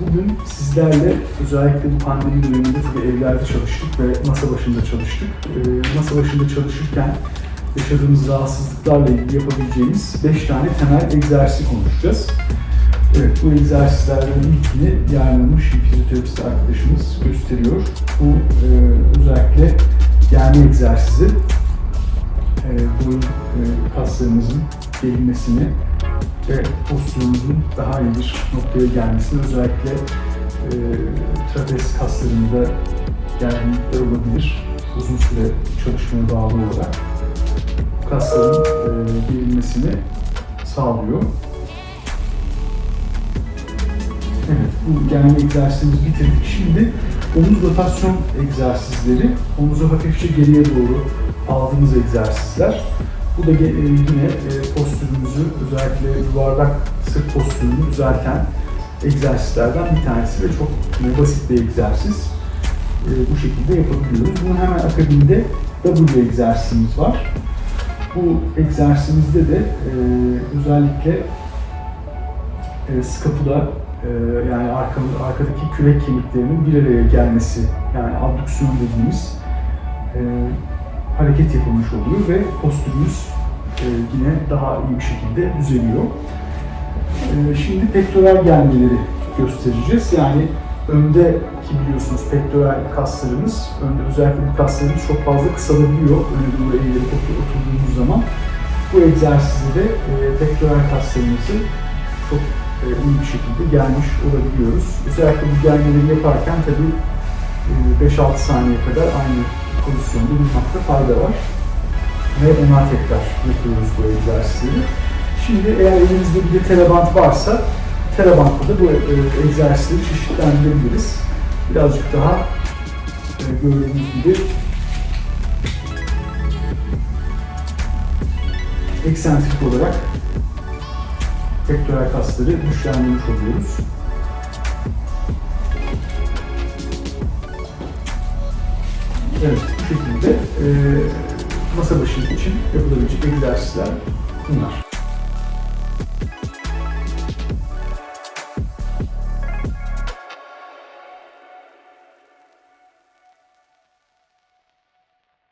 Bugün sizlerle özellikle bu pandemi döneminde tabii evlerde çalıştık ve masa başında çalıştık. Ee, masa başında çalışırken yaşadığımız rahatsızlıklarla ilgili yapabileceğimiz 5 tane temel egzersiz konuşacağız. Evet, bu egzersizlerden ilkini yayınlamış fizyoterapist arkadaşımız gösteriyor. Bu e, özellikle germe egzersizi. E, boyun e, kaslarımızın gerilmesini ve postürümüzün daha iyi bir noktaya gelmesini özellikle e, trapez kaslarında gerginlikler olabilir. Uzun süre çalışmaya bağlı olarak kasların e, gerilmesini sağlıyor. Evet, bu germe egzersizimizi bitirdik. Şimdi omuz rotasyon egzersizleri, omuzu hafifçe geriye doğru aldığımız egzersizler. Bu da e, yine e, postürümüzü, özellikle yuvarlak sırt postürünü düzelten egzersizlerden bir tanesi ve çok basit bir egzersiz. E, Bu şekilde yapabiliyoruz. Bunun hemen akabinde W egzersizimiz var. Bu egzersizimizde de e, özellikle e, skapula e, yani arka, arkadaki kürek kemiklerinin bir araya gelmesi yani abdüksiyon dediğimiz e, hareket yapılmış oluyor ve postürümüz yine daha iyi bir şekilde düzeliyor. E, şimdi pektoral germeleri göstereceğiz. Yani öndeki biliyorsunuz pektoral kaslarımız, önde özellikle bu kaslarımız çok fazla kısalabiliyor öne doğru otur- oturduğumuz zaman. Bu egzersizde de e, pektoral kaslarımızı çok e, iyi bir şekilde gelmiş olabiliyoruz. Özellikle bu germeleri yaparken tabii e, 5-6 saniye kadar aynı pozisyonda durmakta fayda var. Ve ona tekrar yapıyoruz bu egzersizleri. Şimdi eğer elimizde bir de terabant varsa terabantla da bu e, egzersizleri çeşitlendirebiliriz. Birazcık daha e, gördüğünüz gibi eksantrik olarak pektoral kasları güçlendirmiş oluyoruz. Evet, bu şekilde e, masa başı için yapılabilecek egzersizler bunlar.